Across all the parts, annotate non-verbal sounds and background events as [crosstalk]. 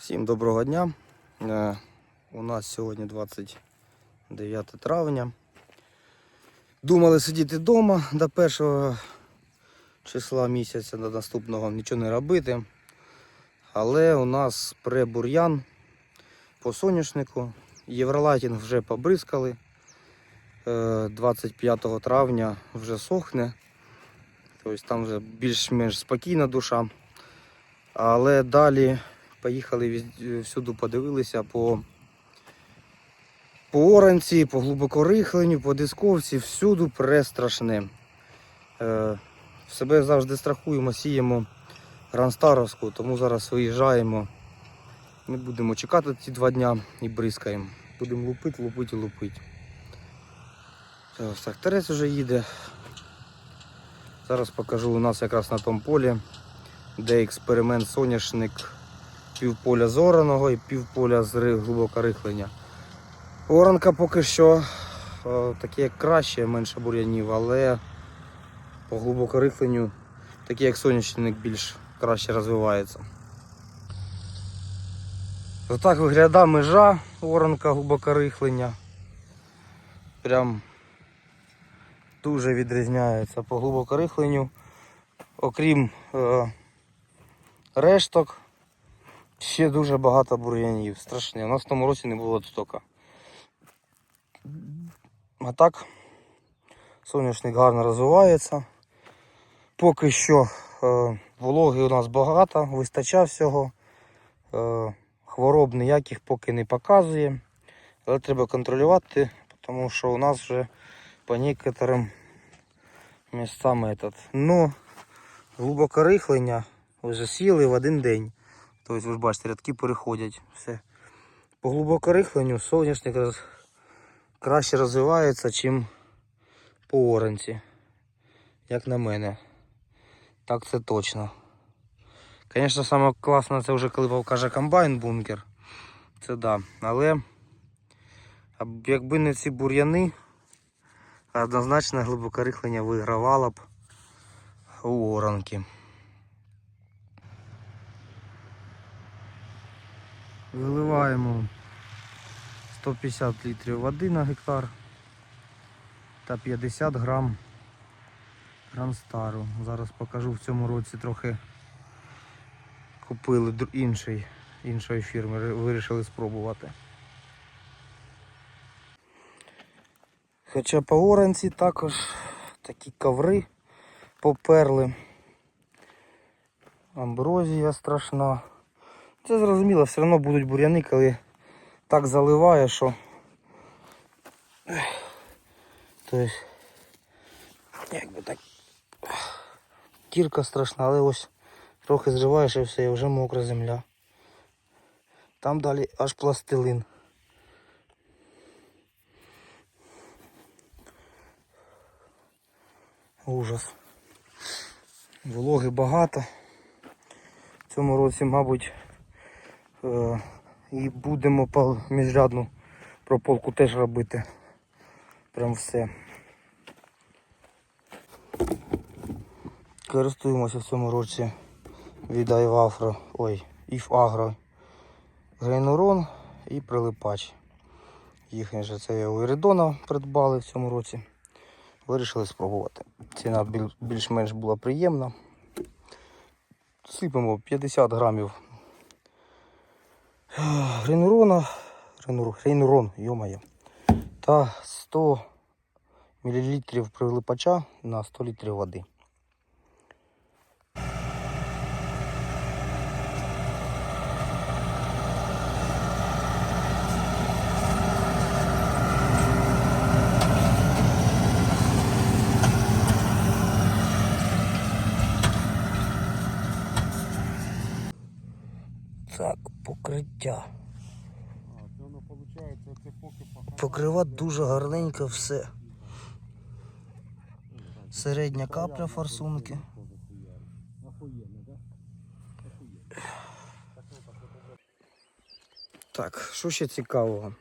Всім доброго дня. Е, У нас сьогодні 29 травня. Думали сидіти вдома до першого числа місяця до наступного нічого не робити. Але у нас пребур'ян по соняшнику. Євролайтінг вже побризкали. Е, 25 травня вже сохне. Тобто там вже більш-менш спокійна душа. Але далі поїхали всюди подивилися по, по оранці, по глибокорихленню, по дисковці, всюди престрашне. Е, себе завжди страхуємо, сіємо гранстаровську, тому зараз виїжджаємо. Не будемо чекати ці два дня і бризкаємо. Будемо лупити, лупити лупити. Ось так, терець вже їде. Зараз покажу у нас якраз на тому полі, де експеримент соняшник півполя зораного і півполя з ри- глибокорихлення. Оранка поки що е, таке як краще, менше бур'янів, але по глибокорихленню, такий як соняшник більш краще розвивається. Отак виглядає межа оранка глибокорихлення. Прям дуже відрізняється по глибокорихленню. Окрім е, решток, ще дуже багато бур'янів. Страшне. У нас в тому році не було стока. А так, соняшник гарно розвивається. Поки що е, вологи у нас багато, вистачає всього. Е, хвороб ніяких поки не показує. Але треба контролювати, тому що у нас вже по некоторым місцям этот. Ну, глибокорихлення вже сіли в один день. Тобто, ви ж бачите, рядки переходять. Все. По глибокорихленню соняшник роз... краще розвивається, чим по оранці. Як на мене. Так це точно. Звісно, саме це вже коли покаже комбайн бункер. Це да. Але якби не ці бур'яни, однозначно глибокорихлення вигравало б у оранки. Виливаємо 150 літрів води на гектар та 50 грам гранстару. Зараз покажу в цьому році трохи купили інший, іншої фірми, вирішили спробувати. Хоча по оранці також такі коври поперли. Амброзія страшна. Це зрозуміло, все одно будуть бур'яни, коли так заливає, що. Тобто, як би так. Кірка страшна, але ось трохи зриваєш і все, і вже мокра земля. Там далі аж пластилин. Ужас. Вологи багато. В цьому році, мабуть, і будемо міжрядну прополку теж робити. Прям все. Користуємося в цьому році від Айвафро, ой, Іфагро. Грейнурон і прилипач. Їхнє же це у Іридона придбали в цьому році. Вирішили спробувати. Ціна більш-менш була приємна. Сипемо 50 грамів грейнурона, грейнур, грейнурон, йомає, та 100 мл прилипача на 100 літрів води. Так, пахане. Покрива дуже гарненько все. Середня капля форсунки. Так, що ще цікавого?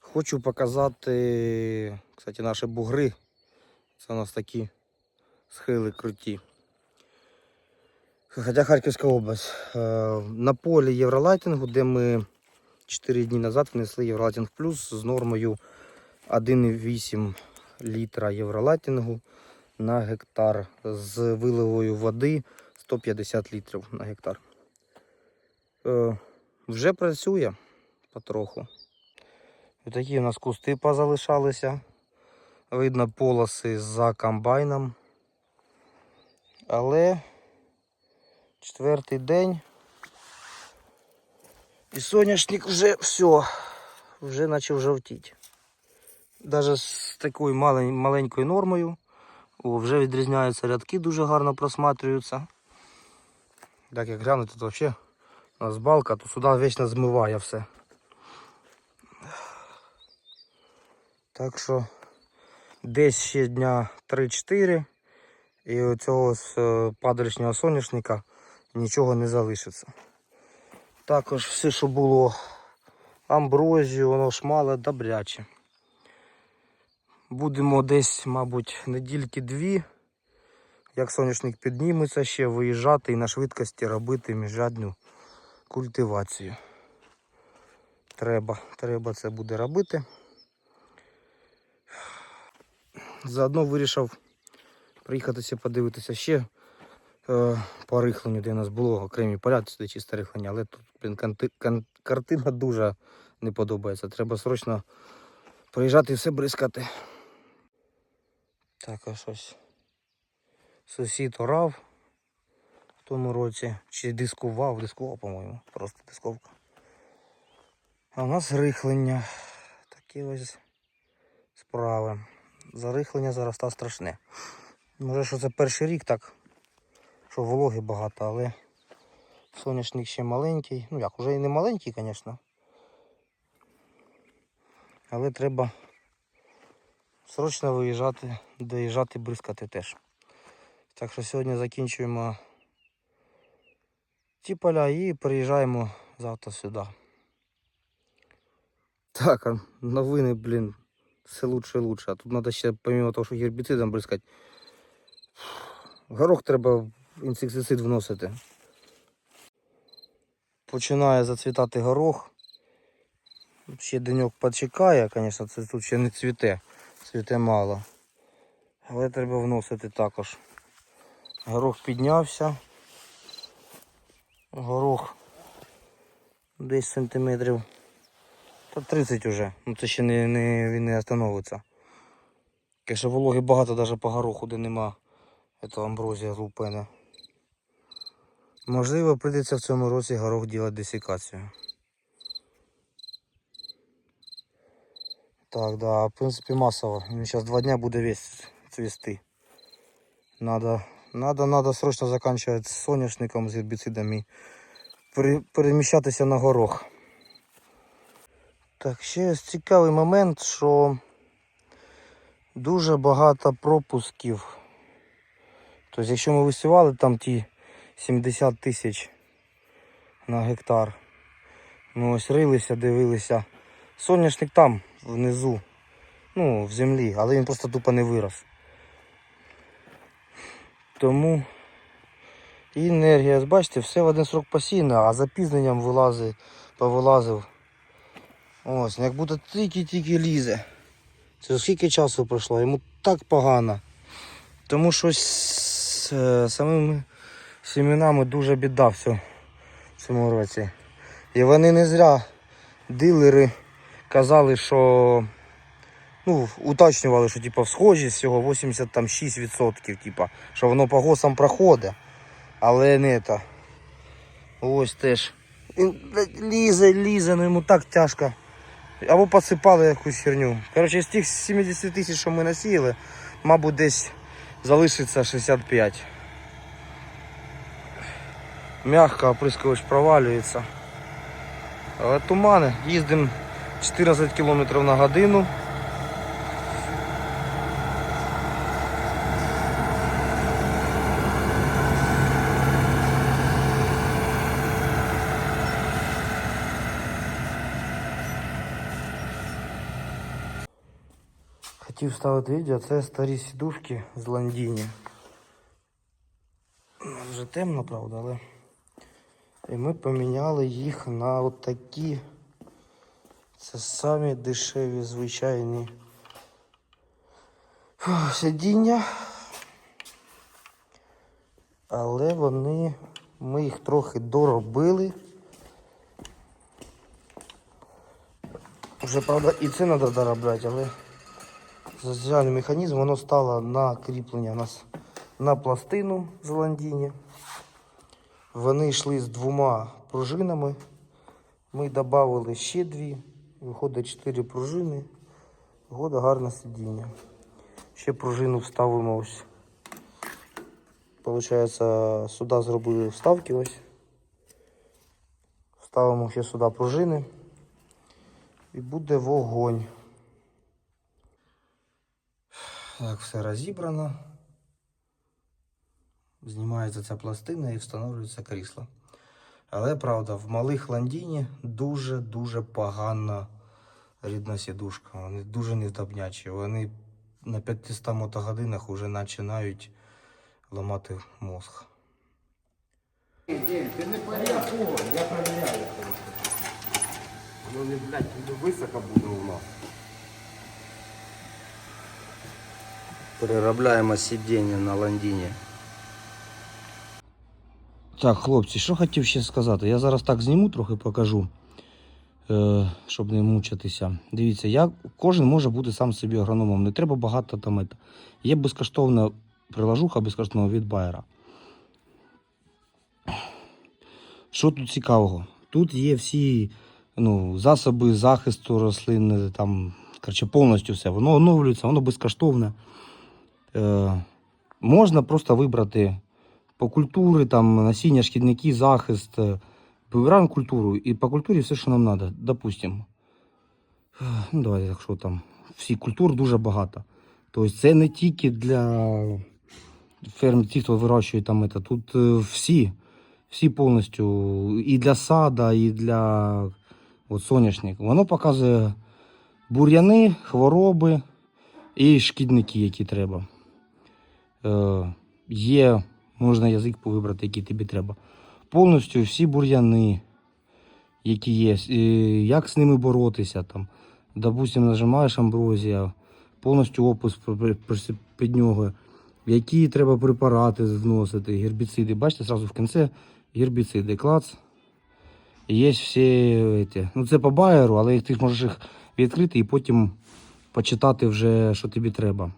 Хочу показати, кстати, наші бугри. Це у нас такі схили круті. Хоча Харківська область. Е, На полі Євролайтингу, де ми 4 дні назад внесли Євролайтинг плюс з нормою 1,8 літра Євролайтингу на гектар з виливою води 150 літрів на гектар. Е, Вже працює потроху. Такі у нас кусти позалишалися. Видно полоси за комбайном. Але четвертий день. І соняшник вже все, вже почав жовтіти. Навіть з такою маленькою нормою. О, вже відрізняються рядки, дуже гарно просматрюються. Так як глянути, тут взагалі у нас балка, то сюди вічно змиває все. Так що десь ще дня 3-4 і у цього з е, падалішнього соняшника нічого не залишиться. Також все, що було амброзію, воно шмале добряче. Будемо десь, мабуть, недільки дві, як соняшник підніметься, ще виїжджати і на швидкості робити міжрядну культивацію. Треба, треба це буде робити. Заодно вирішив приїхатися подивитися ще по рихленню, де у нас було окремі поля, сюди чисте рихлення, але тут блін, картина дуже не подобається. Треба срочно приїжджати і все бризкати. Так, а щось. Сусід орав в тому році. Чи дискував, дискував, по-моєму. Просто дисковка. А у нас рихлення. Такі ось справи. Зарихлення зараз та страшне. Може, що це перший рік так, що вологи багато, але соняшник ще маленький. Ну як, вже і не маленький, звісно. Але треба срочно виїжджати, доїжджати, бризкати теж. Так що сьогодні закінчуємо ті поля і приїжджаємо завтра сюди. Так, а новини, блін, все лучше і лучше. А тут треба ще, помимо того, що гербіцидом бризкати, горох треба інсектицид вносити. Починає зацвітати горох. Ще деньок почекає, звісно, це тут ще не цвіте, цвіте мало. Але треба вносити також. Горох піднявся. Горох десь сантиметрів. Та 30 уже. Ну це ще не, не, він не остановиться. Каже, вологи багато навіть по гороху, де нема этого амброзія лупена. Можливо, прийдеться в цьому році горох робити десикацію. Так, да, в принципі масово. Він зараз два дня буде весь цвісти. Надо, надо, надо срочно заканчивать з соняшником, з гербіцидами переміщатися на горох. Так, ще цікавий момент, що дуже багато пропусків. Тобто, якщо ми висівали там ті 70 тисяч на гектар, ми ось рилися, дивилися. Соняшник там, внизу, ну, в землі, але він просто тупо не вирос. Тому і енергія, бачите, все в один срок посіяно, а запізненням вилазить, повилазив. Ось, як будто тільки-тільки лізе. Це скільки часу пройшло, йому так погано. Тому що з е, самими сімінами дуже біда все в цьому році. І вони не зря дилери казали, що ну, уточнювали, що типу, схожість всього 86%, типу, що воно по госам проходить. Але не то. Ось теж. Лізе, лізе, ну йому так тяжко. Або посипали якусь херню. Коротше, з тих 70 тисяч, що ми насіяли, мабуть, десь залишиться 65. Мягко оприскувач провалюється. Але тумани. Їздимо 14 км на годину. Хотів вставити відео, це старі сідушки з Ландіні. Вже темно, правда, але. І ми поміняли їх на от такі. Це самі дешеві звичайні сидіння. Але вони. Ми їх трохи доробили. Вже, правда, і це треба доробляти, але соціальний механізм, воно стало на кріплення нас на пластину з ландіні. Вони йшли з двома пружинами. Ми додали ще дві. Виходить чотири пружини. Года гарне сидіння. Ще пружину вставимо ось. Получається, сюди зробили вставки ось. Вставимо ще сюди пружини. І буде вогонь. Так, все розібрано. Знімається ця пластина і встановлюється крісло. Але правда, в малих ландіні дуже-дуже погана рідна сідушка. Вони дуже невдобнячі. Вони на 500 мотогодинах вже починають ламати мозг. Ти не порядку, я проверяю. Ну не, блядь, високо буде у нас. Переробляємо сидіння на ландіні. Так, хлопці, що хотів ще сказати? Я зараз так зніму, трохи покажу, е, щоб не мучитися. Дивіться, я, кожен може бути сам собі агрономом. Не треба багато там. ета. Є безкоштовна приложуха безкоштовного від Байера. Що тут цікавого? Тут є всі ну, засоби захисту рослин, там, коротше, повністю все. Воно оновлюється, воно безкоштовне. Е, можна просто вибрати по культурі, там, насіння, шкідники, захист. Вибираємо культуру і по культурі все, що нам треба. Допустимо. [sighs] Ну, давайте, так що там. Всі культур дуже багато. Тобто це не тільки для ферм, ті, хто вирощує там це. Тут е, всі, всі повністю і для сада, і для от, соняшник. Воно показує бур'яни, хвороби і шкідники, які треба. Е, є, можна язик повибрати, який тобі треба. Повністю всі бур'яни, які є, як з ними боротися. Там. Допустим, нажимаєш амброзія, повністю опис під нього, які треба препарати вносити, гербіциди. Бачите, зразу в кінці гербіциди. Клац. Є всі. Ці. Ну, це по байеру, але ти можеш їх відкрити і потім почитати вже, що тобі треба.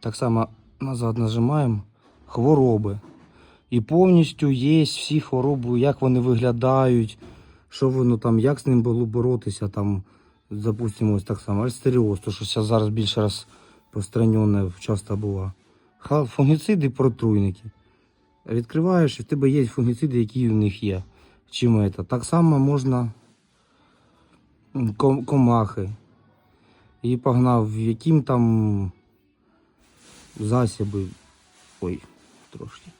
Так само назад нажимаємо хвороби. І повністю є всі хвороби, як вони виглядають, що воно там, як з ним було боротися. Там, допустимо, ось так само альстеріоз, то що зараз- більше розпространене часто було. Ха- Фунгіциди, протруйники. Відкриваєш, і в тебе є фунгіциди, які в них є. Чим це? Так само можна ком- комахи. І погнав, яким там засоби. Ой, трошки.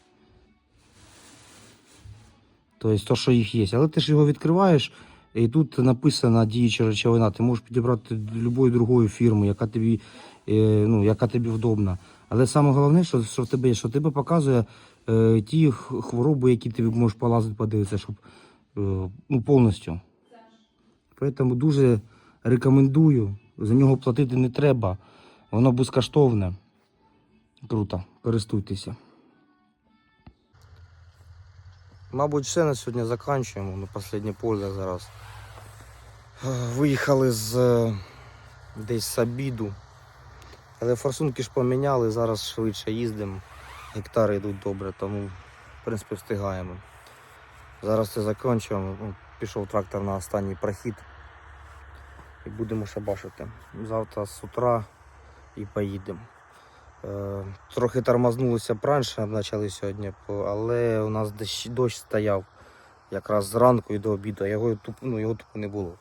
Тобто, то, що їх є. Але ти ж його відкриваєш, і тут написана діюча речовина. Ти можеш підібрати будь-якої другої фірми, яка тобі, е, ну, яка тобі вдобна. Але саме головне, що, що в тебе є, що тебе показує е, ті хвороби, які ти можеш полазити, подивитися, щоб е, ну, повністю. Тому дуже рекомендую. За нього платити не треба. Воно безкоштовне. Круто, користуйтеся. Мабуть, все на сьогодні закінчуємо. На останнє поле зараз. Е, Виїхали з е, десь з обіду. Але форсунки ж поміняли, зараз швидше їздимо. Гектари йдуть добре, тому в принципі встигаємо. Зараз це закінчуємо. Ну, Пішов трактор на останній прохід. І будемо шабашити. Завтра з утра і поїдемо. Е, Трохи тормознулися раніше, почали сьогодні, але у нас дощ, стояв якраз зранку і до обіду, його, ну, його тупо не було.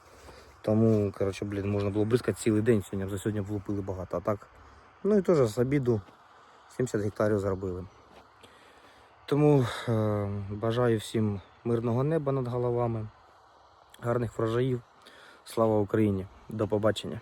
Тому, коротше, блін, можна було бризкати цілий день сьогодні, за сьогодні влупили багато. А так, ну і теж з обіду 70 гектарів зробили. Тому е, бажаю всім мирного неба над головами, гарних врожаїв. Слава Україні! До побачення!